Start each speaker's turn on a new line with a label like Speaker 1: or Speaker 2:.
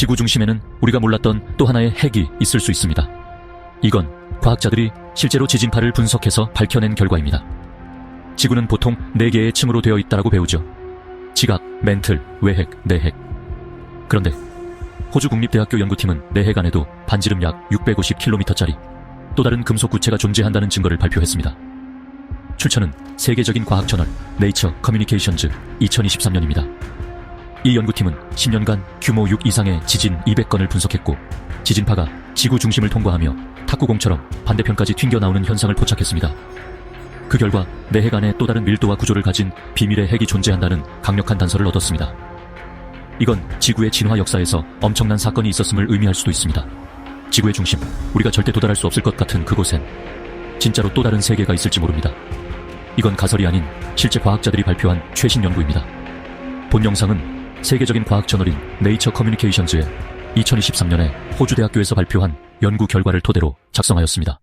Speaker 1: 지구 중심에는 우리가 몰랐던 또 하나의 핵이 있을 수 있습니다. 이건 과학자들이 실제로 지진파를 분석해서 밝혀낸 결과입니다. 지구는 보통 4개의 층으로 되어 있다고 배우죠. 지각, 멘틀, 외핵, 내핵. 그런데 호주 국립대학교 연구팀은 내핵 안에도 반지름 약 650km짜리 또 다른 금속 구체가 존재한다는 증거를 발표했습니다. 출처는 세계적인 과학 저널 네이처 커뮤니케이션즈 2023년입니다. 이 연구팀은 10년간 규모 6 이상의 지진 200건을 분석했고 지진파가 지구 중심을 통과하며 탁구공처럼 반대편까지 튕겨 나오는 현상을 포착했습니다. 그 결과 내핵 안에 또 다른 밀도와 구조를 가진 비밀의 핵이 존재한다는 강력한 단서를 얻었습니다. 이건 지구의 진화 역사에서 엄청난 사건이 있었음을 의미할 수도 있습니다. 지구의 중심, 우리가 절대 도달할 수 없을 것 같은 그곳엔 진짜로 또 다른 세계가 있을지 모릅니다. 이건 가설이 아닌 실제 과학자들이 발표한 최신 연구입니다. 본 영상은 세계적인 과학 저널인 네이처 커뮤니케이션즈의 2023년에 호주 대학교에서 발표한 연구 결과를 토대로 작성하였습니다.